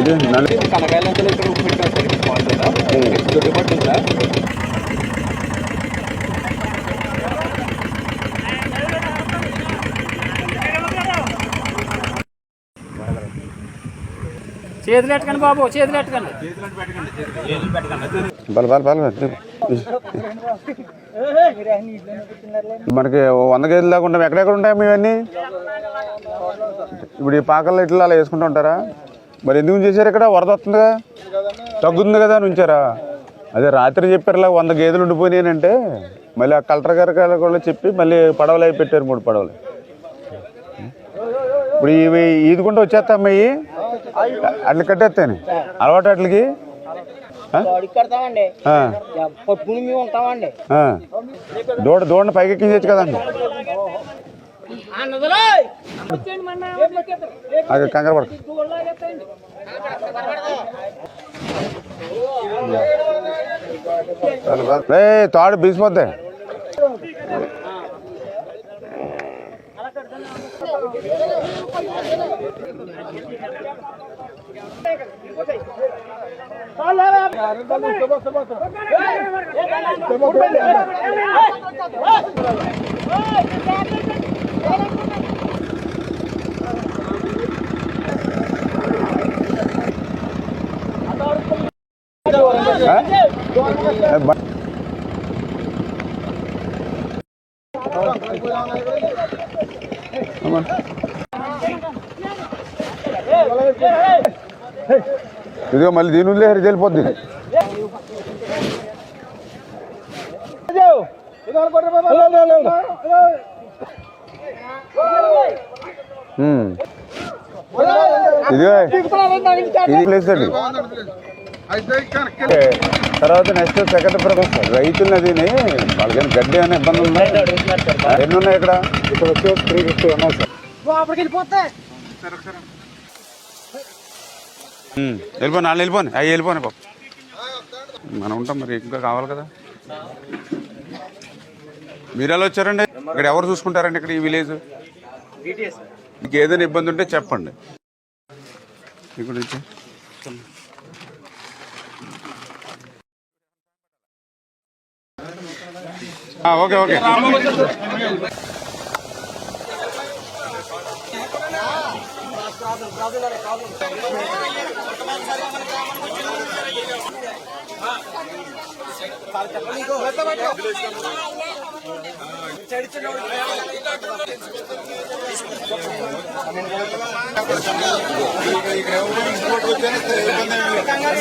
ಇದು ನನಗೆ ಕನಗಾಯಲ್ಲ ಅಂತ ಇಟ್ಟು ಉಪ್ಪಿಟ್ಟು ದೊಡ್ಡ ಪಟ್ಟಿಲ್ಲ చేతులు ఎట్టకండి బాబు చేతులు ఎట్టకండి. బల బల బల మనకి వంద కేజీలు దాకా ఎక్కడెక్కడ ఉంటాయి ఇవన్నీ? ఇప్పుడు ఈ పాకల్లో ఇట్లా అలా వేసుకుంటూ ఉంటారా? మరి ఎందుకు చేశారు ఇక్కడ? వరద వస్తుందిగా? తగ్గుతుంది కదా అని ఉంచారా? అదే రాత్రి చెప్పారు ఇలా వంద గేదెలు ఉండిపోయినాయంటే మళ్ళీ ఆ కలెక్టర్ గారి కూడా చెప్పి మళ్ళీ పడవలు అవి పెట్టారు మూడు పడవలు. ఇప్పుడు ఇవి ఈదుకుంటూ వచ్చేస్తామ్మా అట్లా కట్టేస్తాను అలవాటు అట్లకి. దూడ దూడని పైకి ఎక్కించచ్చు కదండి అది కంగారు పడక. రే తాడు బీసిపోద్ది. ఆ? Come on. ఇదిగో మళ్ళీ దీని ఉందే హరి వెళ్ళిపోద్ది ఇదిగో. ఇది ప్లేస్ అండి తర్వాత నెక్స్ట్ సెకండ్ ప్రొడక్ట్ రైతులు అది వాళ్ళకి గడ్డి అనే ఇబ్బంది ఉందా? ఎన్ని ఉన్నాయి ఇక్కడ? ఇక్కడ వచ్చి త్రీ ఫిఫ్టీ ఉన్నాయి సార్. ఉమ్, వెళ్ళిపోను వాళ్ళు వెళ్ళిపోను అవి వెళ్ళిపోను పాప మనం ఉంటాం మరి ఇంకా కావాలి కదా. మీరు ఎలా వచ్చారండి? ఇక్కడ ఎవరు చూసుకుంటారండి ఇక్కడ ఈ విలేజ్? మీకు ఏదైనా ఇబ్బంది ఉంటే చెప్పండి. ఇక్కడ నుంచి. Okay okay. ఇక్కడ ఎవరు ఇంకోటి వచ్చారు